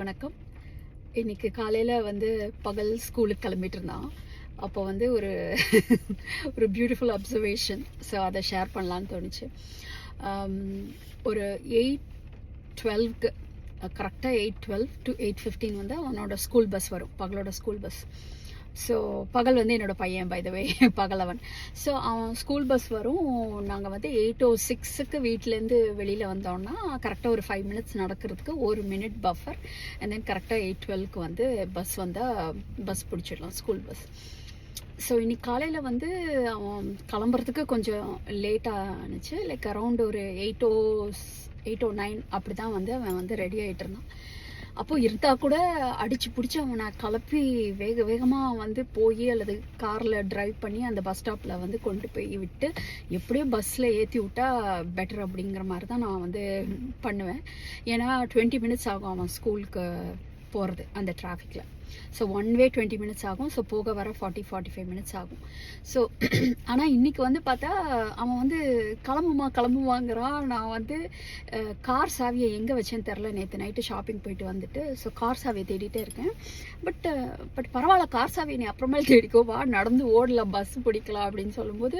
வணக்கம். இன்னைக்கு காலையில் வந்து பகல் ஸ்கூலுக்கு கிளம்பிட்டு இருந்தான். அப்போ வந்து ஒரு ஒரு பியூட்டிஃபுல் அப்சர்வேஷன் ஸோ அதை ஷேர் பண்ணலான்னு தோணுச்சு. Um, ஒரு எயிட் டுவெல்க்கு கரெக்டாக eight twelve to eight fifteen வந்து அவனோட ஸ்கூல் பஸ் வரும். பகலோட ஸ்கூல் பஸ் ஸோ பகல் வந்து என்னோடய பையன் by the way Pagalavan. So அவன் ஸ்கூல் பஸ் வரும். நாங்கள் வந்து எயிட் ஓ oh சிக்ஸுக்கு வீட்டிலேருந்து வெளியில் வந்தோம்னா கரெக்டாக ஒரு ஃபைவ் மினிட்ஸ் நடக்கிறதுக்கு ஒரு மினிட் பஃபர் அண்ட் தென் கரெக்டாக எயிட் டுவெல்க்கு வந்து பஸ் வந்தால் பஸ் பிடிச்சிடலாம் ஸ்கூல் பஸ் ஸோ இன்னைக்கு காலையில் வந்து அவன் கிளம்புறதுக்கு கொஞ்சம் லேட்டாக ஆனிச்சு. லைக் அரவுண்ட் ஒரு eight o eight o nine அப்படி தான் வந்து அவன் வந்து ரெடி ஆகிட்டு இருந்தான். அப்போ இருந்தா கூட அடிச்சு பிடிச்சி அவனை கிளப்பி வேக வேகமாக வந்து போய் அல்லது காரில் டிரைவ் பண்ணி அந்த பஸ் ஸ்டாப்பில் வந்து கொண்டு போய் விட்டு எப்படியோ பஸ்ஸில் ஏற்றி விட்டா பெட்டர் அப்படிங்கிற மாதிரி தான் நான் வந்து பண்ணுவேன். ஏன்னா டுவெண்ட்டி மினிட்ஸ் ஆகும் அவன் ஸ்கூலுக்கு போகிறது அந்த டிராஃபிக்கில் so one way twenty minutes ஆகும். ஸோ போக வர ஃபார்ட்டி ஃபார்ட்டி ஃபைவ் மினிட்ஸ் ஆகும். ஸோ ஆனால் இன்னைக்கு வந்து பார்த்தா அவன் வந்து கிளம்புமா கிளம்புவாங்கிறான் நான் வந்து கார் சாவியை எங்கே வச்சேன்னு தெரில நேற்று நைட்டு ஷாப்பிங் போயிட்டு வந்துட்டு ஸோ கார் சாவியை தேடிட்டே இருக்கேன். பட் பட் பரவாயில்ல கார் சாவியை நீ அப்புறமேல் தேடிக்கோ. வா நடந்து ஓடலாம் பஸ் பிடிக்கலாம் அப்படின்னு சொல்லும்போது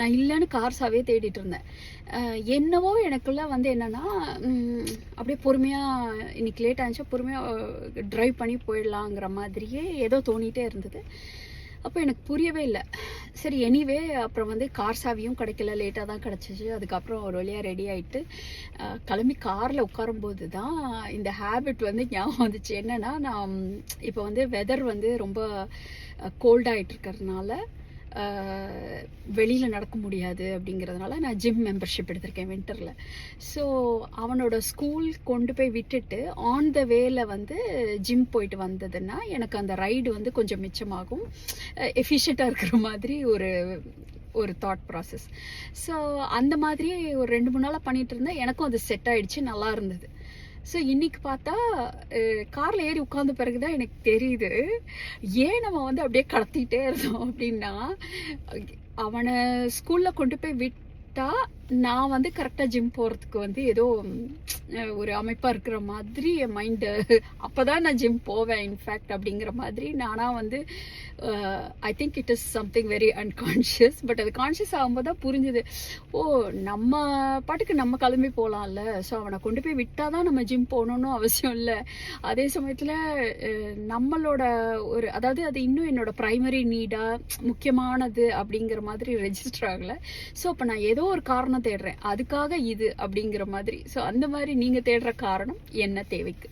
நான் இல்லைன்னு கார் சாவியை தேடிட்டு இருந்தேன். என்னவோ எனக்குள்ள வந்து என்னன்னா அப்படியே பொறுமையாக இன்னைக்கு லேட் ஆனிச்சா பொறுமையாக ட்ரைவ் பண்ணி போயிடலாங்கிற மாதிரியே ஏதோ தோணிட்டே இருந்தது. அப்போ எனக்கு புரியவே இல்லை. சரி எனிவே அப்புறம் வந்து கார் சாவியும் கிடைக்கல. லேட்டாக தான் கிடச்சிச்சு. அதுக்கப்புறம் ஒரு வழியாக ரெடி ஆகிட்டு கிளம்பி காரில் உட்காரும்போது தான் இந்த ஹேபிட் வந்து ஞாபகம் வந்துச்சு. என்னென்னா நான் இப்போ வந்து வெதர் வந்து ரொம்ப கோல்டாகிட்டு இருக்கிறதுனால வெளியில் நடக்க முடியாது அப்படிங்கிறதுனால நான் ஜிம் மெம்பர்ஷிப் எடுத்திருக்கேன் வின்டரில் ஸோ அவனோட ஸ்கூல் கொண்டு போய் விட்டுட்டு ஆன் த வேல வந்து ஜிம் போயிட்டு வந்ததுன்னா எனக்கு அந்த ரைடு வந்து கொஞ்சம் மிச்சமாகும். எஃபிஷியண்ட்டாக இருக்கிற மாதிரி ஒரு ஒரு தாட் ப்ராசஸ் ஸோ அந்த மாதிரி ஒரு ரெண்டு மூணு நாளாக பண்ணிகிட்டு இருந்தேன். எனக்கும் அது செட் ஆகிடுச்சு நல்லா இருந்தது. ஸோ இன்னைக்கு பார்த்தா காரில் ஏறி உட்காந்த பிறகு தான் எனக்கு தெரியுது. ஏன் நம்ம வந்து அப்படியே கடத்திட்டே இருந்தோம் அப்படின்னா அவனை ஸ்கூலில் கொண்டு போய் விட்டா நான் வந்து கரெக்டாக ஜிம் போகிறதுக்கு வந்து ஏதோ ஒரு அமைப்பாக இருக்கிற மாதிரி என் மைண்டு அப்போ தான் நான் ஜிம் போவேன் இன்ஃபேக்ட் அப்படிங்கிற மாதிரி. நானாக வந்து I think it is something very unconscious but அது கான்ஷியஸ் ஆகும்போது தான் புரிஞ்சுது. ஓ நம்ம பாட்டுக்கு நம்ம கிளம்பி போகலாம்ல ஸோ அவனை கொண்டு போய் விட்டால் தான் நம்ம ஜிம் போகணுன்னு அவசியம் இல்லை. அதே சமயத்தில் நம்மளோட ஒரு அதாவது அது இன்னும் என்னோட ப்ரைமரி நீடாக முக்கியமானது அப்படிங்கிற மாதிரி ரெஜிஸ்டர் ஆகலை. ஸோ அப்போ நான் ஏதோ ஒரு காரணம் தேடுறேன். அதுக்காக இது அப்படிங்கிற மாதிரி. ஸோ அந்த மாதிரி நீங்கள் தேடுற காரணம் என்ன தேவைக்கு?